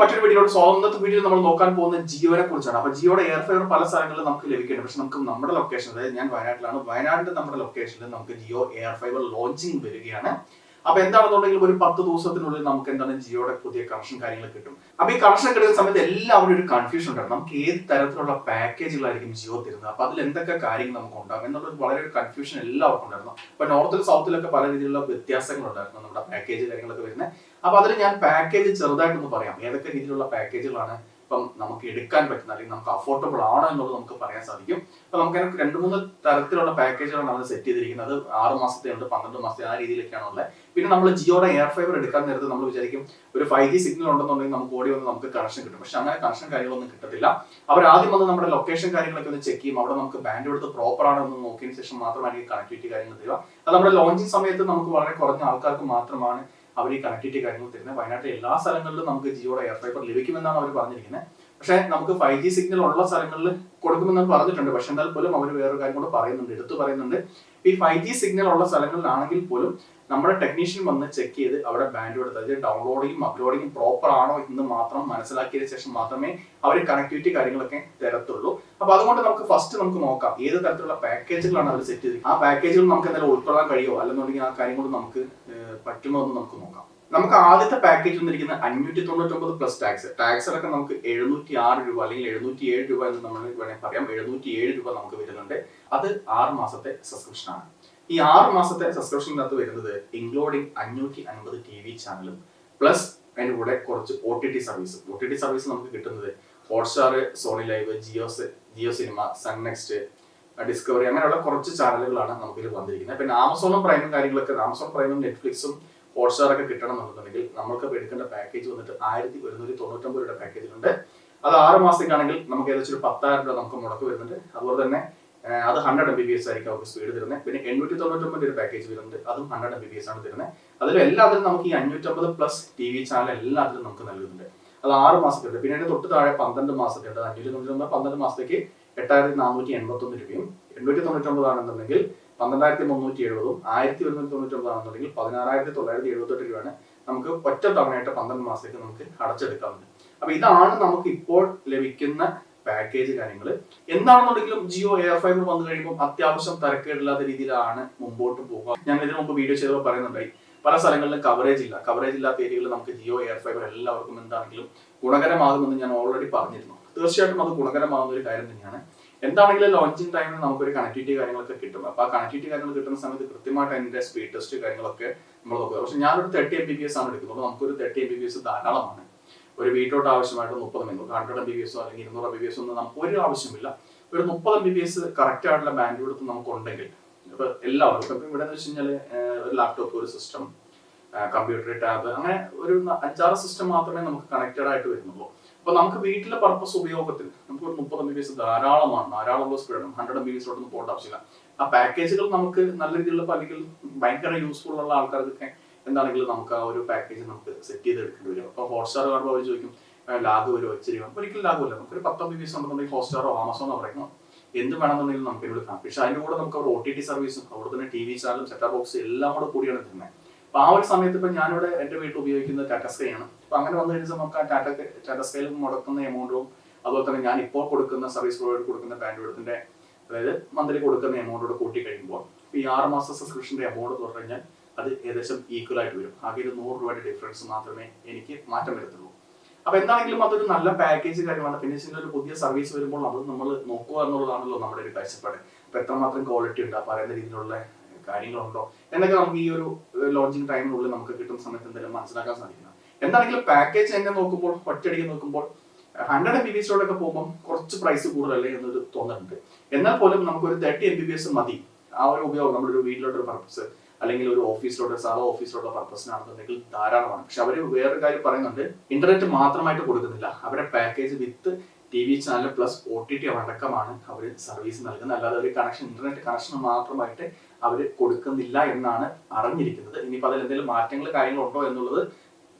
മറ്റൊരു വീഡിയോയുടെ സ്വാതന്ത്ര്യ വീഡിയോ നമ്മൾ നോക്കാൻ പോകുന്ന ജിയോനെ കുറിച്ചാണ്. അപ്പൊ ജിയോയുടെ എയർ ഫൈബർ പല സ്ഥലങ്ങളിലും നമുക്ക് ലഭിക്കുന്നുണ്ട്. പക്ഷെ നമുക്ക് നമ്മുടെ ലൊക്കേഷൻ അതായത് ഞാൻ വയനാട്ടിലാണ്. വയനാട്ടിൽ നമ്മുടെ ലൊക്കേഷനിൽ നമുക്ക് ജിയോ എയർ ഫൈബർ ലോഞ്ചിങ് വരികയാണ്. അപ്പൊ എന്താണെന്നുണ്ടെങ്കിൽ ഒരു പത്ത് ദിവസത്തിനുള്ളിൽ നമുക്ക് എന്താണ് ജിയോയുടെ പുതിയ കണക്ഷൻ കാര്യങ്ങൾ കിട്ടും. അപ്പൊ ഈ കണക്ഷൻ കിട്ടുന്ന സമയത്ത് എല്ലാവരും ഒരു കൺഫ്യൂഷൻ ഉണ്ടാകും നമുക്ക് ഏത് തരത്തിലുള്ള പാക്കേജുകളായിരിക്കും ജിയോ തരുന്നത്? അപ്പൊ അതിൽ എന്തൊക്കെ കാര്യങ്ങൾ നമുക്ക് ഉണ്ടാകും എന്നുള്ള വളരെ ഒരു കൺഫ്യൂഷൻ എല്ലാവർക്കും ഉണ്ടായിരുന്നു. അപ്പൊ നോർത്തിൽ സൗത്തിലൊക്കെ പല രീതിയിലുള്ള വ്യത്യാസങ്ങൾ ഉണ്ടായിരുന്നു നമ്മുടെ പാക്കേജ് കാര്യങ്ങളൊക്കെ വരുന്നത്. അപ്പൊ അതിൽ ഞാൻ പാക്കേജ് ചെറുതായിട്ടൊന്ന് പറയാം. ഏതൊക്കെ രീതിയിലുള്ള പാക്കേജുകളാണ് ഇപ്പം നമുക്ക് എടുക്കാൻ പറ്റുന്ന അല്ലെങ്കിൽ നമുക്ക് അഫോർഡബിൾ ആണോ എന്നുള്ളത് നമുക്ക് പറയാൻ സാധിക്കും. അപ്പൊ നമുക്ക് രണ്ട് മൂന്ന് തരത്തിലുള്ള പാക്കേജുകളാണ് നമ്മൾ സെറ്റ് ചെയ്തിരിക്കുന്നത്. ആറ് മാസത്തെ ഉണ്ട് പന്ത്രണ്ട് മാസത്തെ ആ രീതിയിലൊക്കെയാണ് ഉള്ളത്. പിന്നെ നമ്മൾ ജിയോയുടെ എയർ ഫൈബർ എടുക്കാൻ നേരത്ത് നമ്മൾ വിചാരിക്കും ഒരു ഫൈവ് ജി സിഗ്നൽ ഉണ്ടെന്നുണ്ടെങ്കിൽ നമുക്ക് ഓടി വന്ന് നമുക്ക് കണക്ഷൻ കിട്ടും. പക്ഷെ അങ്ങനെ കണക്ഷൻ കാര്യങ്ങളൊന്നും കിട്ടത്തില്ല. അവർ ആദ്യം വന്ന് നമ്മുടെ ലൊക്കേഷൻ കാര്യങ്ങളൊക്കെ ഒന്ന് ചെക്ക് ചെയ്യും. അവിടെ നമുക്ക് ബാൻഡ് എടുത്ത് പ്രോപ്പർ ആണോ എന്ന് നോക്കിയതിന് ശേഷം മാത്രമായിരിക്കും കണക്ടിവിറ്റി കാര്യങ്ങൾ തരിക. അത് നമ്മുടെ ലോഞ്ചിങ് സമയത്ത് നമുക്ക് വളരെ കുറഞ്ഞ ആൾക്കാർക്ക് മാത്രമാണ് അവർ ഈ കണക്ടിവിറ്റി കാര്യങ്ങൾ തരുന്നത്. വയനാട്ടിലെ എല്ലാ സ്ഥലങ്ങളിലും നമുക്ക് ജിയോയുടെ എയർ ഫൈബർ ലഭിക്കുമെന്നാണ് അവർ പറഞ്ഞിരിക്കുന്നത് പക്ഷേ നമുക്ക് ഫൈവ് ജി സിഗ്നൽ ഉള്ള സ്ഥലങ്ങളിൽ കൊടുക്കുമെന്ന് പറഞ്ഞിട്ടുണ്ട്. പക്ഷെ എന്നാൽ പോലും അവർ വേറൊരു കാര്യം കൂടെ പറയുന്നുണ്ട് എടുത്തു പറയുന്നുണ്ട്. ഈ ഫൈവ് ജി സിഗ്നൽ ഉള്ള സ്ഥലങ്ങളിലാണെങ്കിൽ പോലും നമ്മുടെ ടെക്നീഷ്യൻ വന്ന് ചെക്ക് ചെയ്ത് അവിടെ ബാൻഡ് എടുത്ത് അതായത് ഡൗൺലോഡിങ്ങും അപ്ലോഡിങ്ങും പ്രോപ്പർ ആണോ എന്ന് മാത്രം മനസ്സിലാക്കിയതിനു ശേഷം മാത്രമേ അവർ കണക്ടിവിറ്റി കാര്യങ്ങളൊക്കെ തരത്തുള്ളൂ. അപ്പൊ അതുകൊണ്ട് നമുക്ക് ഫസ്റ്റ് നമുക്ക് നോക്കാം ഏത് തരത്തിലുള്ള പാക്കേജുകളാണ് അവർ സെറ്റ് ചെയ്ത് ആ പാക്കേജുകൾ നമുക്ക് എന്തായാലും ഉൾക്കൊള്ളാൻ കഴിയുമോ? അല്ലെന്നുണ്ടെങ്കിൽ ആ കാര്യം കൊണ്ട് നമുക്ക് പറ്റുമോ എന്ന് നമുക്ക് നോക്കാം. നമുക്ക് ആദ്യത്തെ പാക്കേജ് വന്നിരിക്കുന്നത് അഞ്ഞൂറ്റി തൊണ്ണൂറ്റൊമ്പത് പ്ലസ് ടാക്സ് ടാക്സ് അടക്കം നമുക്ക് എഴുന്നൂറ്റി ആറ് രൂപ അല്ലെങ്കിൽ എഴുന്നൂറ്റി ഏഴ് രൂപ എന്ന് നമ്മൾ വേണമെങ്കിൽ പറയാം. എഴുന്നൂറ്റി ഏഴ് രൂപ നമുക്ക് വരുന്നുണ്ട്. അത് ആറ് മാസത്തെ സബ്സ്ക്രിപ്ഷൻ ആണ്. ഈ ആറ് മാസത്തെ സബ്സ്ക്രിപ്ഷനകത്ത് വരുന്നത് ഇൻക്ലൂഡിങ് അഞ്ഞൂറ്റി അൻപത് ടി വി ചാനലും പ്ലസ് അതിന്റെ കൂടെ കുറച്ച് O T T service O T T service നമുക്ക് കിട്ടുന്നത് Hotstar Sony LIV Jio's Jio cinema Sun NXT Discovery അങ്ങനെയുള്ള കുറച്ച് ചാനലുകളാണ് നമുക്കിത് വന്നിരിക്കുന്നത്. പിന്നെ ആമസോണും പ്രൈമും കാര്യങ്ങളൊക്കെ ആമസോൺ പ്രൈമും നെറ്റ്ഫ്ലിക്സും ഹോട്ട്സ്റ്റാർ ഒക്കെ കിട്ടണം എന്നുണ്ടെങ്കിൽ നമുക്ക് എടുക്കേണ്ട പാക്കേജ് വന്നിട്ട് ആയിരത്തി ഒരുന്നൂറ്റി തൊണ്ണൂറ്റൊമ്പത് രൂപയുടെ പാക്കേജിലുണ്ട് അത് ആറ് മാസത്തേക്കാണെങ്കിൽ നമുക്ക് ഏകദേശം ഒരു പത്തായിരം രൂപ നമുക്ക് മുടക്ക് വരുന്നുണ്ട്. അതുപോലെ തന്നെ അത് hundred M B B S ആയിരിക്കും അവർക്ക് സ്പീഡ് തരുന്നത്. പിന്നെ എണ്ണൂറ്റി തൊണ്ണൂറ്റൊമ്പത് ഒരു പാക്കേജ് വരുന്നുണ്ട്. അതും hundred M B B S ആണ് തരുന്നത്. അതിൽ എല്ലാത്തിലും നമുക്ക് ഈ അഞ്ഞൂറ്റമ്പത് പ്ലസ് ടി വി ചാനൽ എല്ലാത്തിലും നമുക്ക് നൽകുന്നുണ്ട്. അത് ആറ് മാസത്തേക്കുണ്ട്. പിന്നെ തൊട്ട് താഴെ പന്ത്രണ്ട് മാസത്തേക്കുണ്ട്. അഞ്ഞൂറ്റി തൊണ്ണൂറ്റൊമ്പത് പന്ത്രണ്ട് മാസത്തേക്ക് എട്ടായിരത്തി നാനൂറ്റി എൺപത്തി ഒന്ന് രൂപയും എണ്ണൂറ്റി തൊണ്ണൂറ്റൊമ്പത് ആണെന്നുണ്ടെങ്കിൽ പന്ത്രണ്ടായിരത്തി മുന്നൂറ്റി എഴുപതും ആയിരത്തി ഒരുന്നൂറ്റി തൊണ്ണൂറ്റി ആണെന്നുണ്ടെങ്കിൽ പതിനാറായിരത്തി തൊള്ളായിരത്തി എഴുപത്തെട്ട് രൂപയാണ് നമുക്ക് ഒറ്റ തവണയായിട്ട് പന്ത്രണ്ട് മാസത്തേക്ക് നമുക്ക് അടച്ചെടുക്കാവുന്നത് അപ്പൊ ഇതാണ് നമുക്ക് ഇപ്പോൾ ലഭിക്കുന്ന പാക്കേജ് കാര്യങ്ങൾ. എന്താണെന്നുണ്ടെങ്കിലും ജിയോ എയർ ഫൈബർ വന്നു കഴിയുമ്പോൾ അത്യാവശ്യം തരക്കേടില്ലാത്ത രീതിയിലാണ് മുമ്പോട്ട് പോകുക ഞാൻ ഇതിനു മുമ്പ് വീഡിയോ ചെയ്തപ്പോൾ പറയുന്നുണ്ടായി പല സ്ഥലങ്ങളിലും കവറേജ് ഇല്ല. കവറേജ് ഇല്ലാത്ത ഏരിയകളിൽ നമുക്ക് ജിയോ എയർ ഫൈബർ എല്ലാവർക്കും എന്താണെങ്കിലും ഗുണകരമാകുമെന്ന് ഞാൻ ഓൾറെഡി പറഞ്ഞിരുന്നു. തീർച്ചയായിട്ടും അത് ഗുണകരമാകുന്ന ഒരു കാര്യം തന്നെയാണ്. എന്താണെങ്കിലും ലോഞ്ചിങ് ടൈമിൽ നമുക്കൊരു കണക്ടിവിറ്റി കാര്യങ്ങളൊക്കെ കിട്ടും. അപ്പൊ ആ കണക്ടിവിറ്റി കാര്യങ്ങൾ കിട്ടുന്ന സമയത്ത് കൃത്യമായിട്ട് അതിന്റെ സ്പീഡ് ടെസ്റ്റ് കാര്യങ്ങളൊക്കെ നമ്മൾ നോക്കുക. പക്ഷെ ഞാനൊരു thirty M B B S ആണ് എടുക്കുന്നത്. നമുക്കൊരു thirty M B B S ധാരാളമാണ്. ഒരു വീട്ടിലോട്ട് ആവശ്യമായിട്ട് മുപ്പത് minute hundred M B B എസോ അല്ലെങ്കിൽ ഇരുന്നൂറ് എം ബി ബി എസ് ഒന്നും നമുക്ക് ഒരു ആവശ്യമില്ല ഒരു മുപ്പത് M B B S correct ആയിട്ടുള്ള ബാൻഡ് കൊടുത്ത് നമുക്ക് ഉണ്ടെങ്കിൽ ഇപ്പൊ എല്ലാവർക്കും ഇപ്പൊ ഇവിടെ എന്ന് വെച്ച് കഴിഞ്ഞാൽ ഒരു ലാപ്ടോപ്പ് ഒരു സിസ്റ്റം കമ്പ്യൂട്ടർ ടാബ് അങ്ങനെ ഒരു അഞ്ചാറ് സിസ്റ്റം മാത്രമേ നമുക്ക് കണക്റ്റഡ് ആയിട്ട് വരുന്നുള്ളൂ. അപ്പൊ നമുക്ക് വീട്ടിലെ പർപ്പസ് ഉപയോഗത്തിന് നമുക്ക് ഒരു മുപ്പത് എം ബി എസ് ധാരാളമാണ്. ധാരാളം speed hundred M B S എസിലോട്ടൊന്നും പോകേണ്ട ആവശ്യമില്ല. ആ പാക്കേജുകൾ നമുക്ക് നല്ല രീതിയിലുള്ള അല്ലെങ്കിൽ ഭയങ്കര യൂസ്ഫുൾ ഉള്ള ആൾക്കാർക്കൊക്കെ എന്താണെങ്കിലും നമുക്ക് ആ ഒരു പാക്കേജ് നമുക്ക് സെറ്റ് ചെയ്ത് എടുക്കേണ്ടി വരും. അപ്പൊ ഹോട്ട്സ്റ്റാർ കാണുമ്പോൾ അവർ ചോദിക്കും ലാഗ് വരുമോ ഇച്ചിരി വേണം ഒരിക്കലും നമുക്ക് ഒരു പത്ത് എം ബി എസ് ഉണ്ടെന്നുണ്ടെങ്കിൽ ഹോട്ട്സ്റ്റാറോ ആമസോണോ പറയുന്നു. എന്ത് വേണമെന്നുണ്ടെങ്കിലും നമുക്ക് ഇവിടെ കാണാം. പക്ഷെ അതിന്റെ കൂടെ നമുക്ക് ഒ ടി ടി സർവീസും അവിടെ തന്നെ ടി വി ചാനലും സെറ്റാ ബോക്സ് എല്ലാം കൂടെ കൂടിയാണ് തരുന്നത് അപ്പൊ ആ ഒരു സമയത്ത് ഇപ്പൊ ഞാനിവിടെ എന്റെ വീട്ടിൽ ഉപയോഗിക്കുന്ന ടാറ്റ ആണ്. അപ്പൊ അങ്ങനെ വന്നു കഴിഞ്ഞാൽ നമുക്ക് ആ ടാറ്റ ടാറ്റ സ്കൈയിൽ മുടക്കുന്ന എമൗണ്ടും അതുപോലെ തന്നെ ഞാൻ ഇപ്പോൾ കൊടുക്കുന്ന സർവീസ് പ്രൊവൈഡർ കൊടുക്കുന്ന ബാൻഡ് അതായത് മന്ത്ലി കൊടുക്കുന്ന എമൗണ്ടോട് കൂട്ടി കഴിയുമ്പോൾ ഈ ആറ് മാസ സബ്സ്ക്രിപ്ഷന്റെ എമൗണ്ട് എന്ന് പറഞ്ഞു കഴിഞ്ഞാൽ അത് ഏകദേശം ഈക്വൽ ആയിട്ട് വരും. ആകെ ഒരു നൂറ് രൂപയുടെ ഡിഫറൻസ് മാത്രമേ എനിക്ക് മാറ്റം വരത്തുള്ളൂ. അപ്പൊ എന്താണെങ്കിലും അതൊരു നല്ല പാക്കേജ് കാര്യമാണ്. പിന്നെ ഒരു പുതിയ സർവീസ് വരുമ്പോൾ അത് നമ്മൾ നോക്കുക എന്നുള്ളതാണല്ലോ നമ്മുടെ ഒരു കാഴ്ചപ്പാട്. അപ്പൊ എത്രമാത്രം ക്വാളിറ്റി ഉണ്ട് പറയുന്ന രീതിയിലുള്ള കാര്യങ്ങളുണ്ടോ? എന്നൊക്കെ നമുക്ക് ഈ ഒരു ലോഞ്ചിങ് ടൈമിനുള്ളിൽ നമുക്ക് കിട്ടുന്ന സമയത്ത് എന്തെങ്കിലും മനസ്സിലാക്കാൻ സാധിക്കണം. എന്താണെങ്കിലും പാക്കേജ് എങ്ങനെ നോക്കുമ്പോൾ ഒറ്റയടിക്ക് നോക്കുമ്പോൾ ഹൺഡ്രഡ് എം ബി ബി എസിലോടൊക്കെ പോകുമ്പോൾ കുറച്ച് പ്രൈസ് കൂടുതലല്ലേ എന്നൊരു തോന്നുന്നുണ്ട് എന്നാൽ പോലും നമുക്ക് ഒരു thirty M B B S മതി. ആ ഒരു ഉപയോഗം നമ്മുടെ ഒരു വീട്ടിലോട്ടൊരു പർപ്പസ് അല്ലെങ്കിൽ ഒരു ഓഫീസിലോട്ട് സാധാ ഓഫീസിലോട്ട് പർപ്പസിനാണെന്നുണ്ടെങ്കിൽ ധാരാളമാണ്. പക്ഷെ അവർ വേറൊരു കാര്യം പറയുന്നുണ്ട് ഇന്റർനെറ്റ് മാത്രമായിട്ട് കൊടുക്കുന്നില്ല. അവരുടെ package with T V channel plus O T T അടക്കമാണ് our service നൽകുന്നത്. അല്ലാതെ ഒരു കണക്ഷൻ ഇന്റർനെറ്റ് കണക്ഷൻ മാത്രമായിട്ട് അവർ കൊടുക്കുന്നില്ല എന്നാണ് അറിഞ്ഞിരിക്കുന്നത്. ഇനിയിപ്പോൾ അതിൽ എന്തെങ്കിലും മാറ്റങ്ങൾ കാര്യങ്ങളുണ്ടോ എന്നുള്ളത്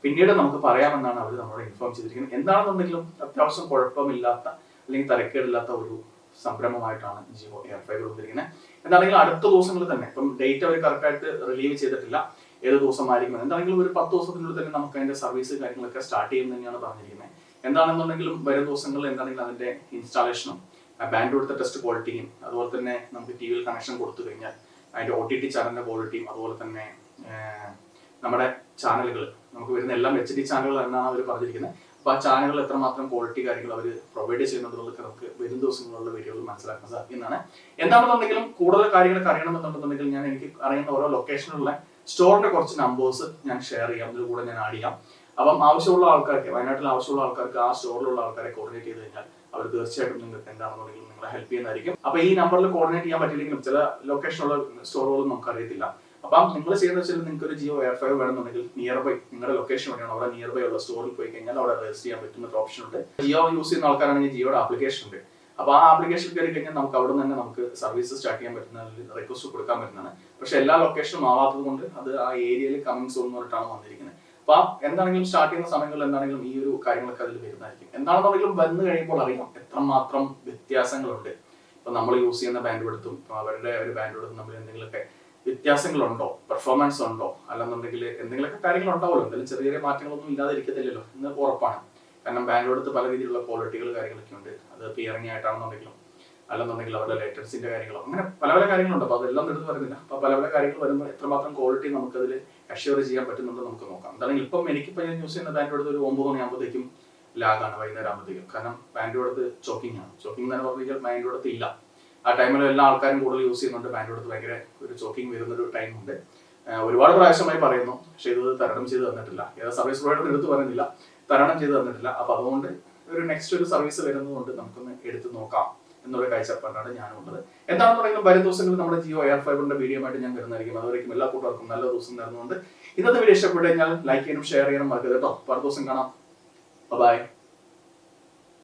പിന്നീട് നമുക്ക് പറയാമെന്നാണ് അവർ നമ്മളെ ഇൻഫോം ചെയ്തിരിക്കുന്നത്. എന്താണെന്നുണ്ടെങ്കിലും അത്യാവശ്യം കുഴപ്പമില്ലാത്ത അല്ലെങ്കിൽ തരക്കേടില്ലാത്ത ഒരു സംരംഭമായിട്ടാണ് ജിയോ എയർ ഫൈബർ വന്നിരിക്കുന്നത്. എന്താണെങ്കിലും അടുത്ത ദിവസങ്ങളിൽ തന്നെ ഇപ്പം ഡേറ്റ് അവർ കറക്റ്റായിട്ട് റിലീവ് ചെയ്തിട്ടില്ല. ഏത് ദിവസമായിരിക്കും എന്താണെങ്കിലും ഒരു പത്ത് ദിവസത്തിനുള്ളിൽ തന്നെ നമുക്ക് അതിന്റെ സർവീസ് കാര്യങ്ങളൊക്കെ സ്റ്റാർട്ട് ചെയ്യും തന്നെയാണ് പറഞ്ഞിരിക്കുന്നത്. എന്താണെന്നുണ്ടെങ്കിലും വരും ദിവസങ്ങളിൽ എന്താണെങ്കിലും അതിന്റെ ഇൻസ്റ്റാളേഷനും ബാൻഡ് കൊടുത്ത ടെസ്റ്റ് ക്വാളിറ്റിയും അതുപോലെ തന്നെ നമുക്ക് ടി വിയിൽ കണക്ഷൻ കൊടുത്തു കഴിഞ്ഞാൽ അതിന്റെ ഒ ടി ടി ചാനലിന്റെ ക്വാളിറ്റിയും അതുപോലെ തന്നെ നമ്മുടെ ചാനലുകൾ നമുക്ക് വരുന്ന എല്ലാം എച്ച് ഡി ചാനലുകൾ എന്നാണ് അവർ പറഞ്ഞിരിക്കുന്നത്. അപ്പോൾ ആ ചാനലുകൾ എത്രമാത്രം ക്വാളിറ്റി കാര്യങ്ങൾ അവർ പ്രൊവൈഡ് ചെയ്യുന്നുണ്ടെന്നുള്ളത് നമുക്ക് വരും ദിവസങ്ങളിലുള്ള വീഡിയോകൾ മനസ്സിലാക്കാൻ സാധിക്കുന്നതാണ്. എന്താണെന്നുണ്ടെങ്കിലും കൂടുതൽ കാര്യങ്ങളൊക്കെ അറിയണമെന്നുണ്ടെന്നുണ്ടെങ്കിൽ ഞാൻ എനിക്ക് അറിയുന്ന ഓരോ ലൊക്കേഷനിലുള്ള സ്റ്റോറിന്റെ കുറച്ച് നമ്പേഴ്സ് ഞാൻ ഷെയർ ചെയ്യാം. അതിൽ കൂടെ ഞാൻ ആഡ് ചെയ്യാം. അപ്പം ആവശ്യമുള്ള ആൾക്കാർക്ക് വയനാട്ടിൽ ആവശ്യമുള്ള ആൾക്കാർക്ക് ആ സ്റ്റോറിലുള്ള ആൾക്കാരെ കോർഡിനേറ്റ് ചെയ്ത് കഴിഞ്ഞാൽ അവർ തീർച്ചയായിട്ടും നിങ്ങൾക്ക് എന്താണെന്നുണ്ടെങ്കിൽ നിങ്ങളെ ഹെൽപ്പ് ചെയ്യുന്നതായിരിക്കും. അപ്പൊ ഈ നമ്പറിൽ കോർഡിനേറ്റ് ചെയ്യാൻ പറ്റില്ലെങ്കിലും ചില ലൊക്കേഷനുള്ള സ്റ്റോറുകളും നമുക്ക് അറിയത്തില്ല അപ്പം നിങ്ങൾ ചെയ്യുന്ന വെച്ചാൽ നിങ്ങൾക്ക് ഒരു ജിയോ എയർ ഫൈവ് വേണമെന്നുണ്ടെങ്കിൽ നിയർ ബൈ നിങ്ങളുടെ ലൊക്കേഷൻ എവിടെയാണ് അവിടെ നിയർ ബൈ ഉള്ള സ്റ്റോറിൽ പോയി കഴിഞ്ഞാൽ അവിടെ രജിസ്റ്റർ ചെയ്യാൻ പറ്റുന്ന ഓപ്ഷൻ ഉണ്ട്. ജിയോ യൂസ് ചെയ്യുന്ന ആൾക്കാരാണെങ്കിൽ ജിയോയുടെ ആപ്ലിക്കേഷൻ ഉണ്ട്. അപ്പൊ ആ ആപ്ലിക്കേഷൻ കയറി കഴിഞ്ഞാൽ നമുക്ക് അവിടെ നിന്ന് തന്നെ നമുക്ക് സർവീസ് സ്റ്റാർട്ട് ചെയ്യാൻ പറ്റുന്ന റിക്വസ്റ്റ് കൊടുക്കാൻ പറ്റുന്നതാണ്. പക്ഷെ എല്ലാ ലൊക്കേഷനും ആവാത്തത് കൊണ്ട് അത് ആ ഏരിയയിൽ കമ്മിങ് സോൺ എന്ന് പറഞ്ഞിട്ടാണ് വന്നിരിക്കുന്നത്. അപ്പൊ എന്താണെങ്കിലും സ്റ്റാർട്ട് ചെയ്യുന്ന സമയങ്ങളിൽ എന്താണെങ്കിലും ഈ ഒരു കാര്യങ്ങളൊക്കെ അതിൽ വരുന്നതായിരിക്കും. എന്താണെന്നുണ്ടെങ്കിലും വന്നു കഴിയുമ്പോൾ അറിയാം എത്രമാത്രം വ്യത്യാസങ്ങളുണ്ട്. ഇപ്പൊ നമ്മൾ യൂസ് ചെയ്യുന്ന ബാൻഡ് എടുത്തും അവരുടെ ഒരു ബാൻഡ് എടുത്തും തമ്മിൽ എന്തെങ്കിലുമൊക്കെ വ്യത്യാസങ്ങളുണ്ടോ? പെർഫോമൻസ് ഉണ്ടോ? അല്ലെന്നുണ്ടെങ്കിൽ എന്തെങ്കിലുമൊക്കെ കാര്യങ്ങൾ ഉണ്ടാവുമല്ലോ എന്തെങ്കിലും ചെറിയ ചെറിയ മാറ്റങ്ങളൊന്നും ഇല്ലാതിരിക്കത്തില്ലല്ലോ. എന്ന് ഉറപ്പാണ്. കാരണം ബാൻഡ് എടുത്ത് പല രീതിയിലുള്ള ക്വാളിറ്റികൾ കാര്യങ്ങളൊക്കെ ഉണ്ട്. അത് പിയറിംഗ് ആയിട്ടാണെന്നുണ്ടെങ്കിലും അല്ലെന്നുണ്ടെങ്കിൽ അവരുടെ ലേറ്റൻസിന്റെ കാര്യങ്ങളോ അങ്ങനെ പല പല കാര്യങ്ങളുണ്ട്. അപ്പൊ അതെല്ലാം എടുത്ത് പറയുന്നില്ല. അപ്പൊ പല പല കാര്യങ്ങൾ വരുമ്പോൾ എത്രമാത്രം ക്വാളിറ്റി നമുക്കതിൽ അഷ്യൂർ ചെയ്യാൻ പറ്റുന്നുണ്ടോ നമുക്ക് നോക്കാം. എന്താണെങ്കിൽ ഇപ്പം എനിക്കിപ്പോൾ ഞാൻ യൂസ് ചെയ്യുന്ന ബാൻഡ് എടുത്ത് ഒരു ഒമ്പത് മണിയാകുമ്പോഴത്തേക്കും ലാഗാണ് വൈകുന്നേരം ആകുമ്പോഴത്തേക്കും കാരണം ബാൻഡ് എടുത്ത് ചോക്കിംഗ് ആണ്. ചോക്കിംഗ് എന്ന് പറഞ്ഞു കഴിഞ്ഞാൽ ബാൻഡ് എടുത്ത് ഇല്ല. ആ ടൈമിൽ എല്ലാ ആൾക്കാരും കൂടുതൽ യൂസ് ചെയ്യുന്നുണ്ട്. ബാൻഡ് അടുത്ത് ഭയങ്കര ഒരു ചോക്കിംഗ് വരുന്ന ഒരു ടൈം ഉണ്ട് ഒരുപാട് പ്രാവശ്യമായി പറയുന്നു. പക്ഷെ ഇത് തരണം ചെയ്ത് തന്നിട്ടില്ല. ഏതാ സർവീസ് പ്രൊവൈഡർ എടുത്ത് പറയുന്നില്ല. തരണം ചെയ്ത് തന്നിട്ടില്ല. അപ്പൊ അതുകൊണ്ട് ഒരു നെക്സ്റ്റ് ഒരു സർവീസ് വരുന്നതുകൊണ്ട് നമുക്കൊന്ന് എടുത്ത് നോക്കാം എന്നൊരു കാഴ്ചപ്പാടാണ് ഞാനുള്ളത്. എന്താണെന്നുണ്ടെങ്കിലും വരും ദിവസങ്ങളിൽ നമ്മുടെ ജിയോ എയർ ഫൈബറിന്റെ വീഡിയോ ആയിട്ട് ഞാൻ വരുന്നതായിരിക്കും. അതുവരേക്കും എല്ലാ കൂട്ടുകാർക്കും നല്ല ദിവസം നേർന്നുകൊണ്ട്. ഇന്നത്തെ വീഡിയോ ഇഷ്ടപ്പെട്ടു കഴിഞ്ഞാൽ ലൈക്ക് ചെയ്യാനും ഷെയർ ചെയ്യാനും മറക്കരുത് കേട്ടോ. അടുത്ത ദിവസം കാണാം. ബൈ